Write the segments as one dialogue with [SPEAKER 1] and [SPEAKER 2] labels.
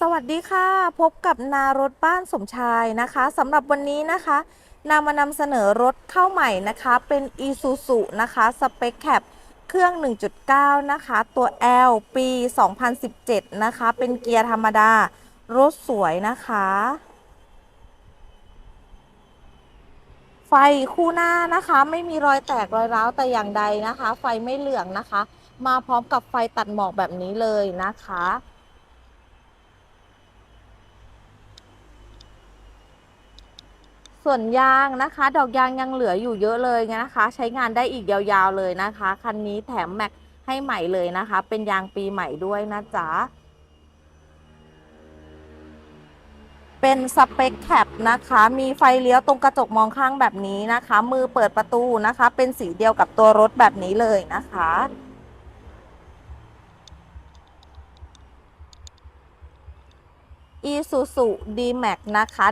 [SPEAKER 1] สวัสดีค่ะ พบกับนารถบ้านสมชายนะคะสำหรับวันนี้นะคะนำมานำเสนอรถเข้าใหม่นะคะ เป็น Isuzu นะคะสเปคแคปเครื่อง 1.9 นะคะ ตัว L ปี 2017 นะคะ เป็นเกียร์ธรรมดา รถสวยนะคะ ไฟคู่หน้านะคะไม่มีรอยแตกรอยร้าวแต่อย่างใดนะคะ ไฟไม่เหลืองนะคะ มาพร้อมกับไฟตัดหมอกแบบนี้เลยนะคะ ส่วนยางนะคะ ดอกยางยังเหลืออยู่เยอะเลยนะคะ ใช้งานได้อีกยาวๆเลยนะคะ คันนี้แถมแม็กให้ใหม่เลยนะคะ เป็นยางปีใหม่ด้วยนะจ๊ะเป็นสเปคแคปนะคะ มีไฟเลี้ยวตรงกระจกมองข้างแบบนี้นะคะ มือเปิดประตูนะคะ เป็นสีเดียวกับตัวรถแบบนี้เลยนะคะ Isuzu D-Max นะคะ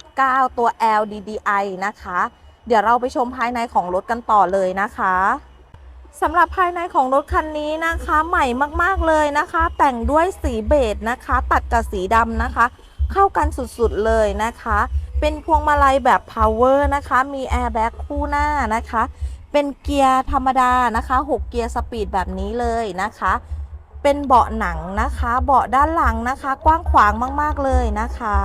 [SPEAKER 1] 1.9 ตัว LDDI นะคะ เดี๋ยวเราไปชมภายในของรถกันต่อเลยนะคะสำหรับภายในของรถคันนี้นะคะ ใหม่มากๆเลยนะคะ แต่งด้วยสีเบจนะคะ ตัดกับสีดำนะคะ เข้ากันสุดๆเลยนะคะ เป็นพวงมาลัยแบบ power นะคะ มีแอร์แบ็กคู่หน้านะคะ เป็นเกียร์ธรรมดานะคะ 6 เกียร์สปีดแบบนี้เลยนะคะ เป็นเบาะหนังนะคะ เบาะด้านหลังนะคะ กว้างขวางมากๆเลยนะคะ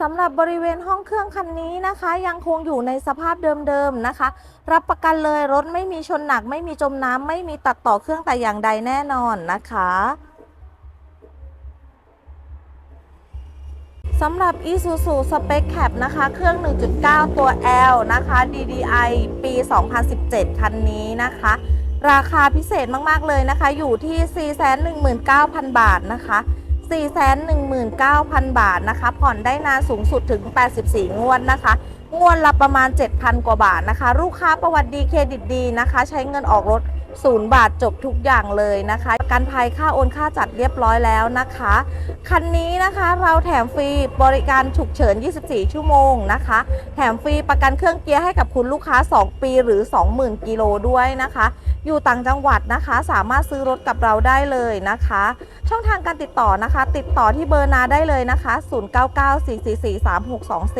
[SPEAKER 1] สำหรับบริเวณห้องเครื่องคันนี้นะคะ ยังคงอยู่ในสภาพเดิมๆนะคะ รับประกันเลยรถไม่มีชนหนัก ไม่มีจมน้ำไม่มีตัดต่อเครื่องแต่อย่างใดแน่นอนนะคะสำหรับ Isuzu Spec Cap นะคะ เครื่อง 1.9 ตัว L นะคะ DDI ปี 2017 คันนี้นะคะ ราคาพิเศษมากๆเลยนะคะ อยู่ที่ 419,000 บาทนะคะ 419,000 บาทนะคะ ผ่อนได้นานสูงสุดถึง 84 งวดนะคะ งวดละประมาณ 7,000 กว่าบาทนะคะ ลูกค้าประวัติดีเครดิตดีนะคะ ใช้เงินออกรถ 0บาทจบทุกอย่างเลยนะคะประกันภัยค่าโอนค่าจัดเรียบร้อยแล้วนะคะ คันนี้นะคะเราแถมฟรีบริการฉุกเฉิน 24 ชั่วโมงนะคะ แถมฟรีประกันเครื่องเกียร์ให้กับคุณลูกค้า 2 ปีหรือ 20,000 กิโลด้วยนะคะ อยู่ต่างจังหวัดนะคะ สามารถซื้อรถกับเราได้เลยนะคะ ช่องทางการติดต่อนะคะ ติดต่อที่เบอร์นาได้เลยนะคะ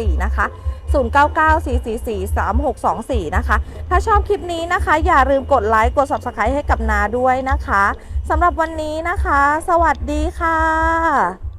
[SPEAKER 1] 0994443624 นะคะ 0994443624 นะคะ ถ้าชอบคลิปนี้นะคะ อย่าลืมกดไลค์ กด Subscribe ให้กับนาด้วยนะคะสำหรับวันนี้นะคะ สวัสดีค่ะ